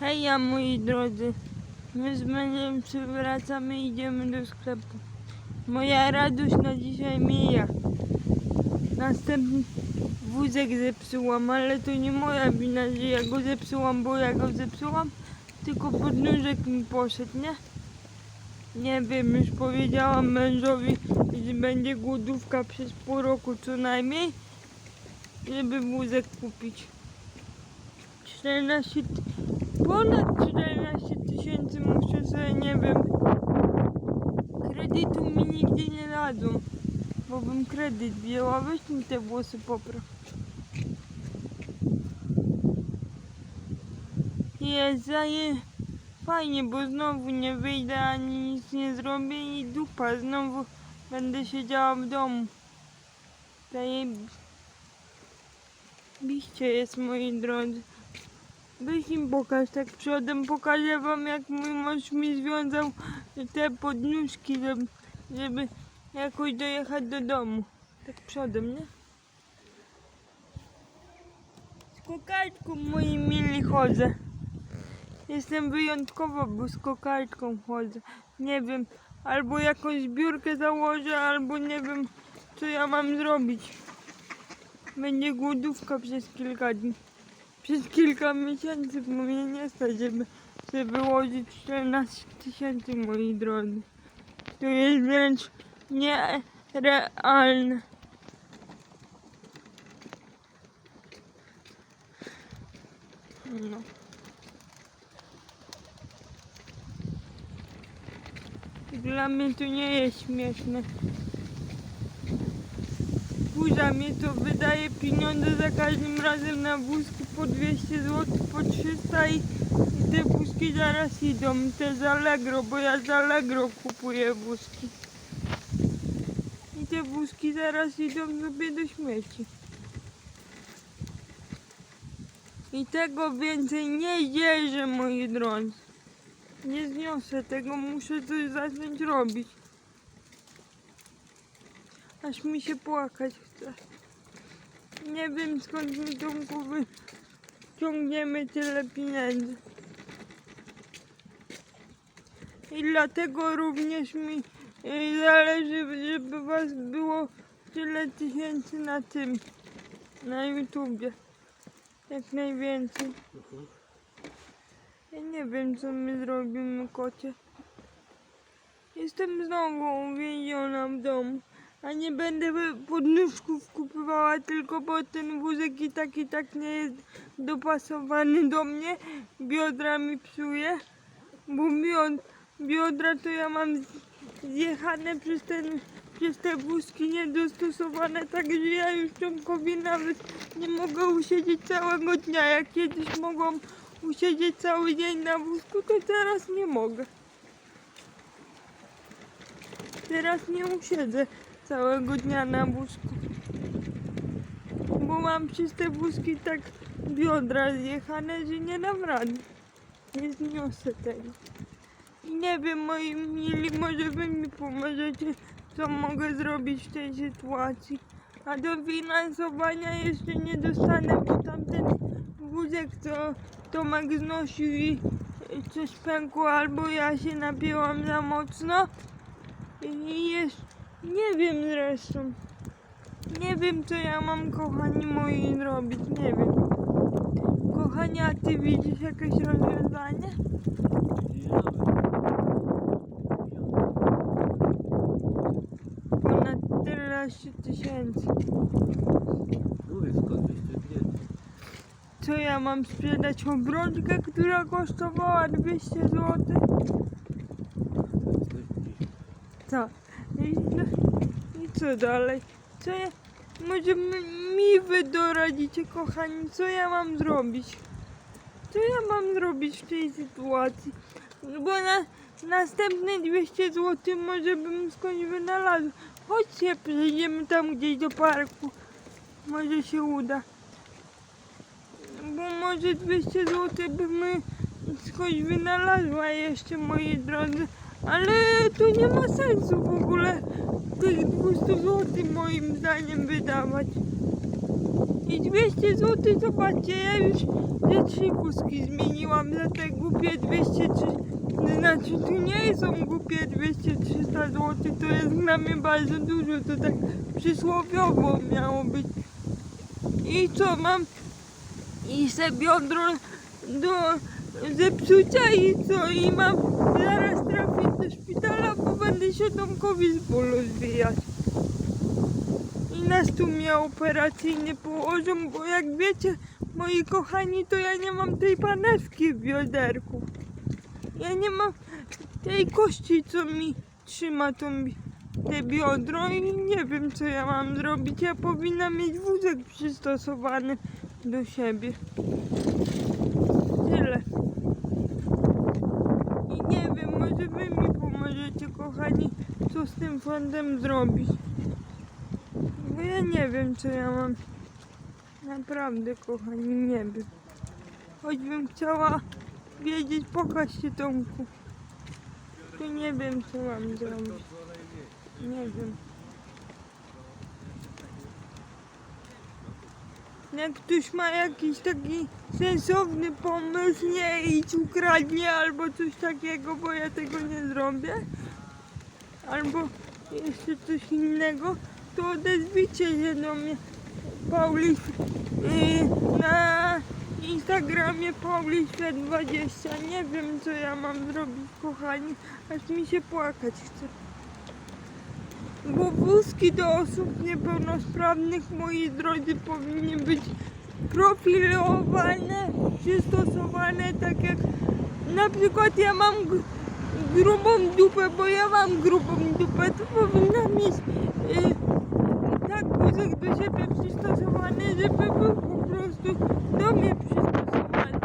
Heja moi drodzy, my z mężem przywracamy i idziemy do sklepu. Moja radość na dzisiaj mija. Następny wózek zepsułam, ale to nie moja wina, że ja go zepsułam, bo ja go zepsułam, tylko podnóżek mi poszedł, nie? Nie wiem, już powiedziałam mężowi, że będzie głodówka przez pół roku co najmniej, żeby wózek kupić. 14, ty- ponad 14 tysięcy muszę sobie, nie wiem, kredytu mi nigdzie nie dadzą, bo bym kredyt wzięła, weź mi te włosy popraw. Jest zaje... Fajnie, bo znowu nie wyjdę ani nic nie zrobię i dupa, znowu będę siedziała w domu. Zajebiście jest, moi drodzy. Weź im pokaż, tak przodem pokażę wam jak mój mąż mi związał te podnóżki, żeby, żeby jakoś dojechać do domu. Tak przodem, nie? Z kokarczką moi mili chodzę. Jestem wyjątkowo, bo z kokarczką chodzę. Nie wiem, albo jakąś zbiórkę założę, albo nie wiem, co ja mam zrobić. Będzie głodówka przez kilka dni. Przez kilka miesięcy, bo mnie nie stać, żeby, żeby wyłożyć 14 tysięcy, moi drodzy. To jest wręcz nierealne. No. Dla mnie to nie jest śmieszne. Burza mnie to wydaje pieniądze za każdym razem na wózki po 200 zł, po 300 i, i te wózki zaraz idą. Te z Allegro, bo ja z Allegro kupuję wózki. I te wózki zaraz idą sobie do śmieci. I tego więcej nie dzieje, moi drodzy. Nie zniosę tego, muszę coś zacząć robić. Aż mi się płakać chce. Nie wiem skąd my tą kuby ciągniemy tyle pieniędzy. I dlatego również mi e, zależy, żeby was było tyle tysięcy na tym, na YouTubie. Jak najwięcej. Ja nie wiem, co my zrobimy, kocie. Jestem znowu uwięziona w domu, a nie będę podnóżków kupowała tylko bo ten wózek i tak i tak nie jest dopasowany do mnie. Biodra mi psuje, bo biod, biodra to ja mam zjechane przez, ten, przez te wózki niedostosowane, także ja już ciągowi nawet nie mogę usiedzieć całego dnia. Jak kiedyś mogłam usiedzieć cały dzień na wózku, to teraz nie mogę. Teraz nie usiedzę całego dnia na wózku. Bo mam przez te wózki tak biodra zjechane, że nie dam rady. Nie zniosę tego. I nie wiem, moi mili, może wy mi pomożecie, co mogę zrobić w tej sytuacji. A do finansowania jeszcze nie dostanę, bo tamten wózek to Tomek znosił i coś pękło, albo ja się napięłam za mocno. I jeszcze nie wiem zresztą. Nie wiem co ja mam kochani moi robić, nie wiem. Kochani, a ty widzisz jakieś rozwiązanie? Ponad 14 tysięcy. Mówię skąd. Co ja mam sprzedać obrączkę, która kosztowała 200 zł? Co? No, co dalej? Co ja... Może mi wy doradzicie, kochani, co ja mam zrobić? Co ja mam zrobić w tej sytuacji? No Bo na następne 200 zł może bym skądś wynalazł. Chodźcie, przejdziemy tam gdzieś do parku. Może się uda. Bo może 200 zł bym skądś wynalazła jeszcze, moi drodzy. Ale to nie ma sensu w ogóle tych 200 zł moim zdaniem wydawać. I 200 zł, zobaczcie, ja już że trzy wózki zmieniłam za te głupie 203. Znaczy tu nie są głupie 200-300 zł, to jest dla mnie bardzo dużo, to tak przysłowiowo miało być. I co mam? I se biodro do zepsucia i co? I mam zaraz trafić do szpitala, będę się Tomkowi z bólu zwijać. I nas tu mnie operacyjnie położą, bo jak wiecie, moi kochani, to ja nie mam tej panewki w bioderku. Ja nie mam tej kości, co mi trzyma tą, te biodro i nie wiem, co ja mam zrobić. Ja powinna mieć wózek przystosowany do siebie. Tyle. I nie wiem, może wy pomożecie, kochani, co z tym fondem zrobić. Bo ja nie wiem, co ja mam. Naprawdę, kochani, nie wiem. Choćbym chciała wiedzieć, pokaż się Tomku. To nie wiem, co mam zrobić. Nie wiem. Jak ktoś ma jakiś taki sensowny pomysł, nie idź ukradnie albo coś takiego, bo ja tego nie zrobię. Albo jeszcze coś innego, to odezwijcie się do mnie. Paulisz yy, na Instagramie Paulisz20. Nie wiem co ja mam zrobić kochani, aż mi się płakać chce. Bo wózki do osób niepełnosprawnych, moi drodzy, powinny być profilowane, przystosowane tak jak na przykład ja mam grubą dupę, bo ja mam grubą dupę, to powinna mieć y, tak wózek do siebie przystosowany, żeby był po prostu do mnie przystosowany.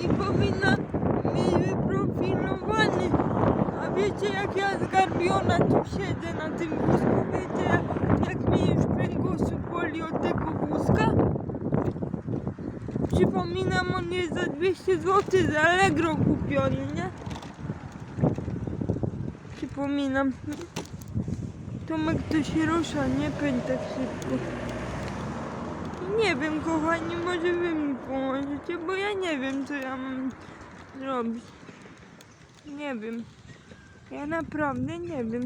I powinna mieć wyprofilowany. A wiecie jak ja zgarbiona tu siedzę na tym wózku? Wiecie jak, jak mnie już kręgosłup boli od tego wózka? Przypominam, on jest za 200 zł z Allegro kupiony, nie? Przypominam. Tomek to się rusza, nie pędź tak szybko. Nie wiem, kochani, może wy mi pomożecie, bo ja nie wiem, co ja mam zrobić. Nie wiem. Ja naprawdę nie wiem.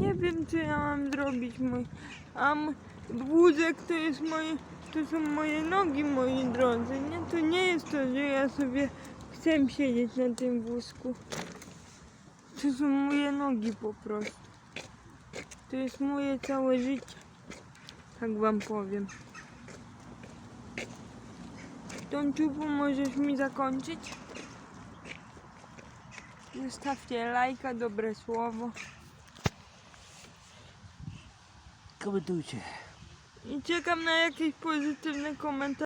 Nie wiem, co ja mam zrobić, mój. A m- wózek to jest moje, to są moje nogi, moi drodzy, nie? To nie jest to, że ja sobie chcę siedzieć na tym wózku. To są moje nogi po prostu. To jest moje całe życie. Tak wam powiem. Tomciu, możesz mi zakończyć? Zostawcie lajka, dobre słowo. Komentujcie. I czekam na jakieś pozytywne komentarze.